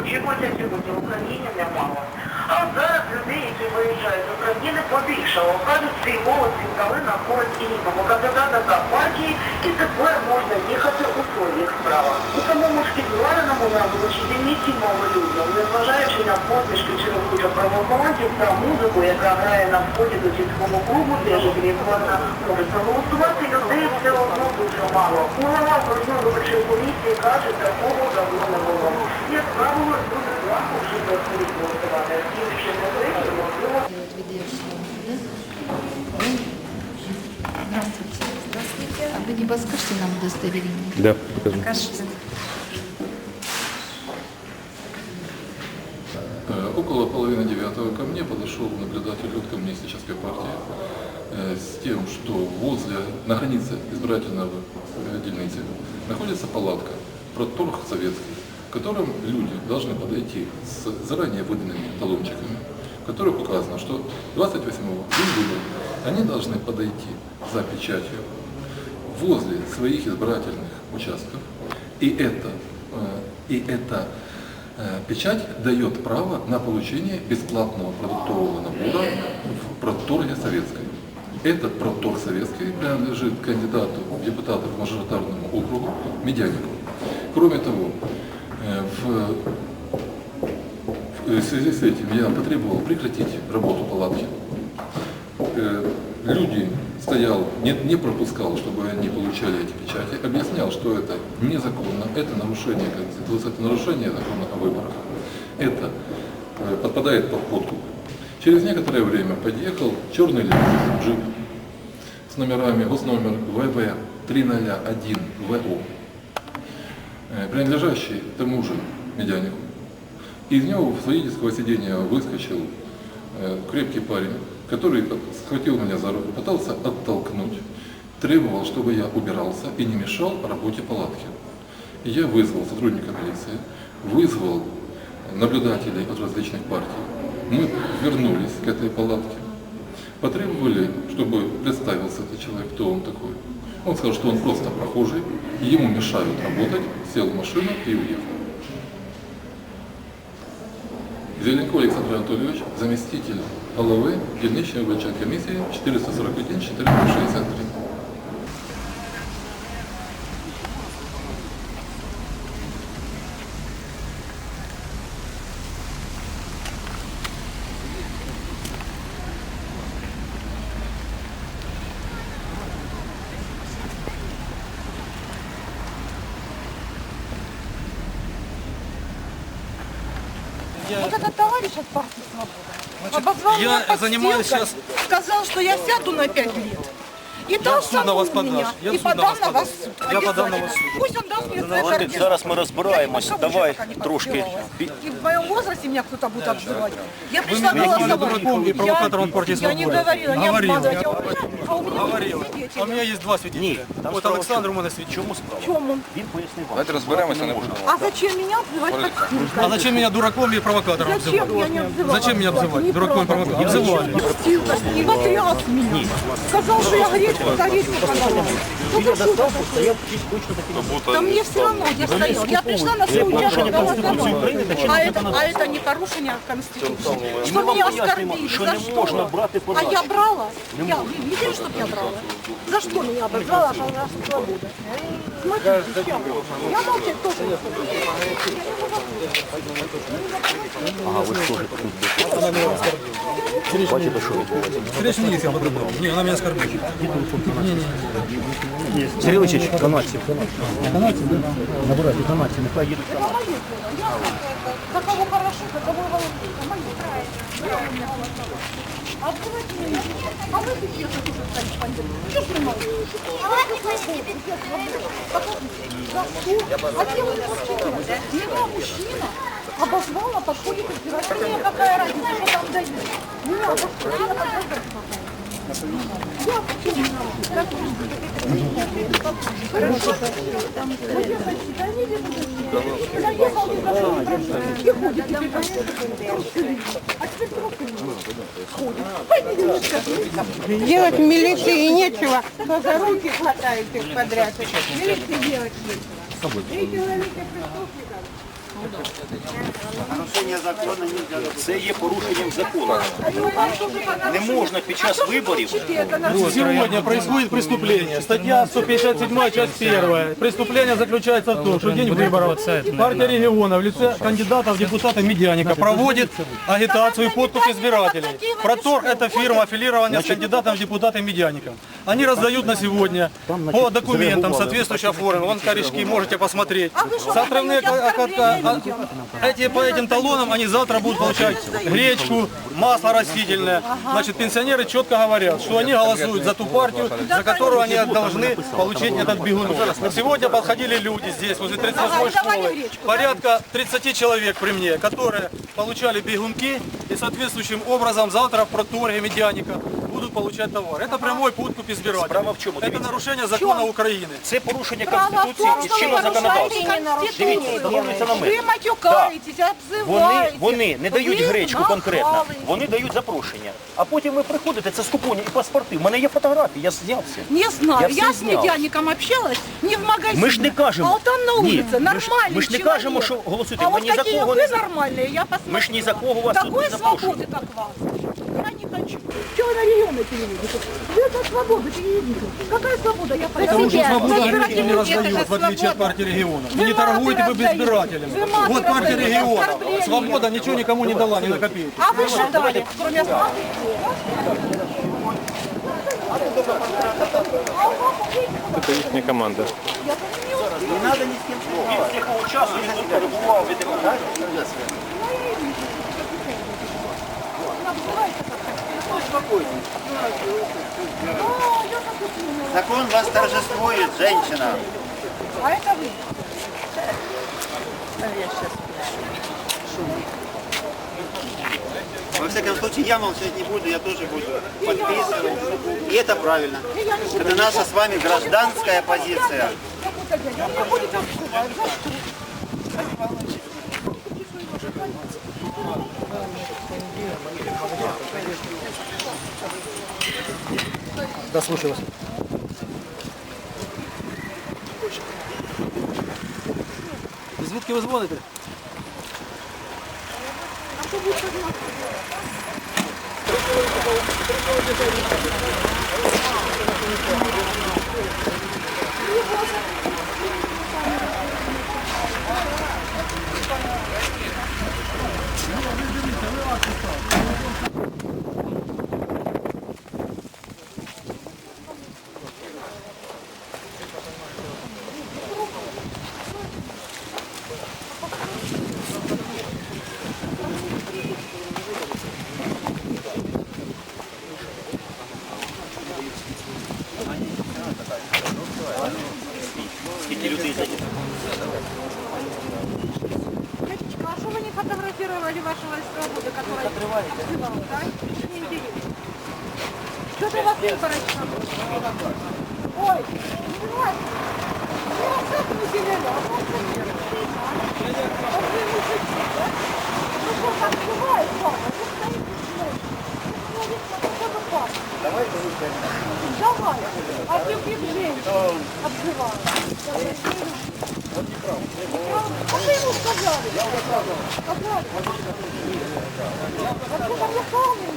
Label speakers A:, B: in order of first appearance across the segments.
A: очікується сьогодні в Україні немало. А зараз людей, які виїжджають з України, побільшало. Кажуть, цей голос віддали на користь іншому кандидата за партії, і тепер можна їхати у своїх справах. У самому ж підвареному на місці мови людям, незважаючи на посмішки чергових правоохоронців та музику, яка грає на вході до сільського клубу, де жителі Класна можуть проголосувати, людей все одно дуже мало. Голова окружної виборчої комісії каже, такого давно не було. Як правило, люди плаху вже приходять голосувати. Їм ще не вийшло, можливо,
B: Здравствуйте. Здравствуйте. А вы не подскажете нам удостоверение?
C: Да, покажу.
B: Покажите.
D: Около половины девятого ко мне подошел наблюдатель коммунистической партии э, с тем, что возле, на границе избирательного э, дельницы находится палатка, проторг советский, в котором люди должны подойти с заранее выданными талончиками, в которых указано, что 28-го день выборов они должны подойти за печатью возле своих избирательных участков, и это, э, и эта э, печать дает право на получение бесплатного продуктового набора в продторге советской. Этот продторг советский принадлежит кандидату в депутаты по мажоритарному округу Медянику. Кроме того, э, в в связи с этим я потребовал прекратить работу палатки. Э, Люди стоял, не, не пропускал, чтобы они получали эти печати, объяснял, что это незаконно, это нарушение Конституции, это нарушение закона о выборах. Это э, подпадает под подкуп. Через некоторое время подъехал черный лимузин, джип, с номерами, госномер ВВ 301 ВО, э, принадлежащий тому же Медянику. Из него с водительского сиденья выскочил э, крепкий парень, который схватил меня за руку, пытался оттолкнуть, требовал, чтобы я убирался и не мешал работе палатки. Я вызвал сотрудника милиции, вызвал наблюдателей от различных партий. Мы вернулись к этой палатке, потребовали, чтобы представился этот человек, кто он такой. Он сказал, что он просто прохожий, ему мешают работать, сел в машину и уехал. Зеленко Александр Анатольевич, заместитель головы дільничної виборчої комісії 441
E: Вот этот товарищ от партии «Свобода» обозвал
F: я
E: меня
F: занимаюсь
E: подстилкой,
F: сейчас-
E: сказал, что я сяду на пять лет. И
F: в на вас
E: меня.
F: Я
E: и
F: в суд на
E: подам
F: вас
E: на вас
F: подам.
E: суд.
F: Я подам на вас суд.
E: Пусть он даст мне
G: Давайте
E: квартиру.
G: зараз ми розбираємось.
E: Я
G: Давай
E: пока не
G: трошки.
E: подстилалась. И в моем возрасте меня кто-то будет обзывать. Я пришла голосовать. Я- Я не говорила, не меня- а у меня
F: Говорил.
E: свидетели.
F: А у меня есть два свидетеля.
G: Ні, там
F: Вот
G: справа
F: Олександр у
G: в
F: мене
G: чому?
F: свідчить.
G: Чому справа?
E: В чем он?
G: Він пояснив вам.
C: Давайте розберемося, не
E: А зачем меня обзывать подстилкой?
F: А зачем меня дураком и провокатором
E: Зачем
F: обзывать?
E: я не обзывала?
F: Зачем меня обзывать? Дураком и провокатором. Обзывали.
E: И потряс меня. Сказал, что я гречку за речку продала. Ну ты что такое?
G: Стояв точно таки.
E: Да мне все равно, я стоял. Я пришла на свой участок голосовать. А это, а это не порушение Конституции. Что
G: вам
E: меня
G: пояснюємо,
E: оскорбили?
G: що
E: За
G: не
E: что?
G: можна брати
E: А
G: подачки.
E: я брала? Я вы видели, что я брала? За что меня обозвала Павла Свобода? Смотрите, сейчас. Я молчать тоже не буду.
G: Ага, ви ж теж тут бачите, що відбувається.
F: Речь не я по-другому. Не, она меня оскорбила.
G: Сергій Олексійович, канадці. Набирайте канадці, нехай їдуть.
E: Это мое Я кого хорошо, за кого волнуюсь. Это мое. Да, у меня голосовать. А открывайте меня. А вы где хотите стать бандитом? Что ж вы молчите? А вы где? Где свобода? Покажите. А кем вы мужчина обозвал на подходе к избирателю. Мне какая разница, что там дают? Меня обозвал. Я
H: Делать милиции нечего, то за руки хватают их подряд. Милиции делать нечего. Три километра преступников.
G: Це є порушенням закону. Не можна під час виборів
F: Сегодня происходит преступление. Статья 157, часть 1. Преступление заключается в том, что в день выборов партия региона в лице кандидата в депутаты Медяника проводит агитацию и подкуп избирателей. Протор – это фирма аффилирования с кандидатом в депутаты Медяника. Они раздают на сегодня по документам соответствующие оформлены. Вон корешки, можете посмотреть. Отрывные ка- ка- ка- а- эти, по этим талонам они завтра будут получать гречку, масло растительное. Значит, пенсионеры четко говорят, что они голосуют за ту партию, за которую они должны получить этот бегунок. Сегодня подходили люди здесь, возле 38 школы, порядка 30 человек при мне, которые получали бегунки и соответствующим образом завтра в проторге медяника будут получать товар. Это прямой подкуп избирателей.
G: Справа в чому?
F: Это
G: Дивіться.
F: нарушение закона Украины.
G: Це порушення
E: Право в
G: Конституції
E: том,
G: і
E: что вы
G: чинного законодавства.
E: нарушаете
G: Дивіться,
E: Конституцию.
G: встановлюється на
E: Вы
G: мене.
E: матюкаетесь,
G: Вони,
E: обзываете.
G: вони не дають
E: Вы
G: гречку конкретно,
E: нахали.
G: вони дають запрошення. А потім ви приходите, це з купоні і паспорти. У мене є фотографії, я знявся.
E: Не знаю,
G: Я
E: я,
G: все
E: с
G: знал.
E: медяником общалась, не в магазине.
G: Ми ж не кажемо.
E: А вот там на
G: Ні,
E: улице,
G: ми ж-
E: нормальный
G: ми ж не
E: человек.
G: кажемо, що голосуйте.
E: А
G: Ми
E: вот
G: ні за
E: какие
G: кого
E: вы
G: не за-
E: нормальные, я посмотрела.
G: Ми ж ні за кого вас тут
E: Такой
G: не запрошуємо.
E: свободы, как вас. Я не хочу. Чего вы на регионы переводите? Вы за свободу переведите. Какая свобода? Я
F: Потому что свобода
E: Вот
F: гречку не
E: это
F: раздает, в отличие от
E: свобода.
F: партии регионов.
E: Вы
F: И не торгуйте вы
E: маты
F: избирателями.
E: раздаете. Вы маты
F: Вот партия
E: раздаете,
F: регионов.
E: оскорбления.
F: Свобода ничего никому не дала, ни на копейку.
E: А вы что дали, кроме оплаты?
C: Это їхня команда.
G: Він якого часу він тут перебував від депутатів.
I: Закон вас торжествует, женщина.
E: А это вы.
I: Во всяком случае, я молчать не буду, я тоже буду подписывать. И это правильно. Это наша с вами гражданская позиция.
E: Какой-то дядя, он мне будет обзывать. За что?
F: Да, слушаю вас. Звідки ви дзвоните?
G: Скільки
E: Что-то вас выборочно. Ой, не понимаете? Я вас как не делали, а вы не Вот вы мужики, да? Ну что, так бывает, папа? Вы стоите, Ну, что вы папа? Давай, Давай. А ты где женщин обзывал? А что ему сказали? Я Сказали. А что там я помню?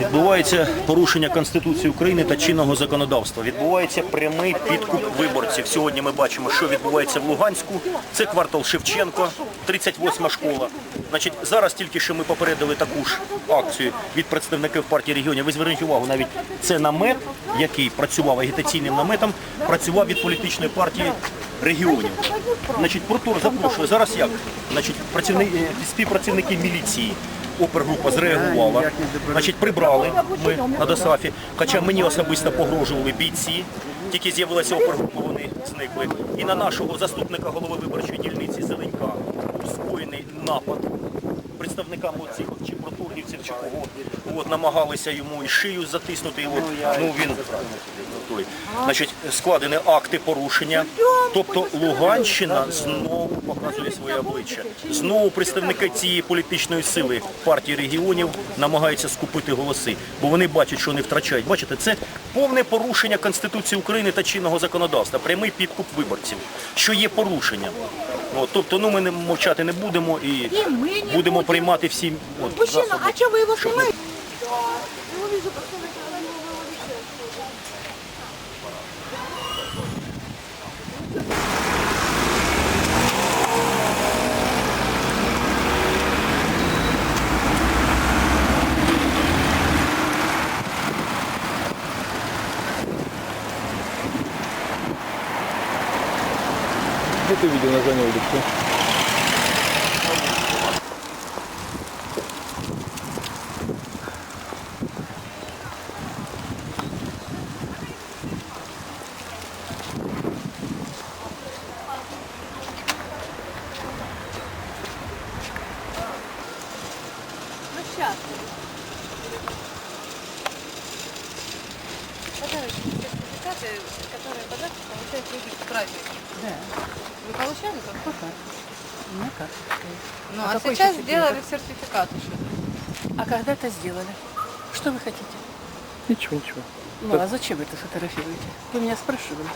G: Відбувається порушення Конституції України та чинного законодавства. Відбувається прямий підкуп виборців. Сьогодні ми бачимо, що відбувається в Луганську. Це квартал Шевченко, 38 школа. Значить, зараз тільки що ми попередили таку ж акцію від представників партії регіонів. Ви зверніть увагу, навіть це намет, який працював агітаційним наметом, працював від політичної партії регіонів. Значить, Протор запрошує. Зараз як? Значить, працівники, співпрацівники міліції. Опергрупа зреагувала, значить, прибрали ми на ДОСАФі, хоча мені особисто погрожували бійці, тільки з'явилася опергрупа, вони зникли. І на нашого заступника голови виборчої дільниці Зеленька був скоєний напад представниками оцих чи протургівців, чи кого, от, намагалися йому і шию затиснути. І от, ну, він той. Значить, складені акти порушення. Тобто Луганщина знову показує своє обличчя. Знову представники цієї політичної сили партії регіонів намагаються скупити голоси, бо вони бачать, що вони втрачають. Бачите, це повне порушення Конституції України та чинного законодавства, прямий підкуп виборців, що є порушенням. От, тобто, ну ми не мовчати не будемо і, будемо приймати всі от,
E: Мужчина,
G: засоби.
E: а что вы его
G: щоб-
E: снимаете?
C: Где ты видел название улицы?
E: Ну сейчас. Подарочки, сертификаты, которые подарки получают люди в праздник. Да. Вы получали как? Пока. Ну как? Ну а, сейчас сделали сертификат уже.
H: А когда это сделали? Что вы хотите?
C: Ничего, ничего.
H: Ну, а зачем это фотографируете? Вы меня спрашивали.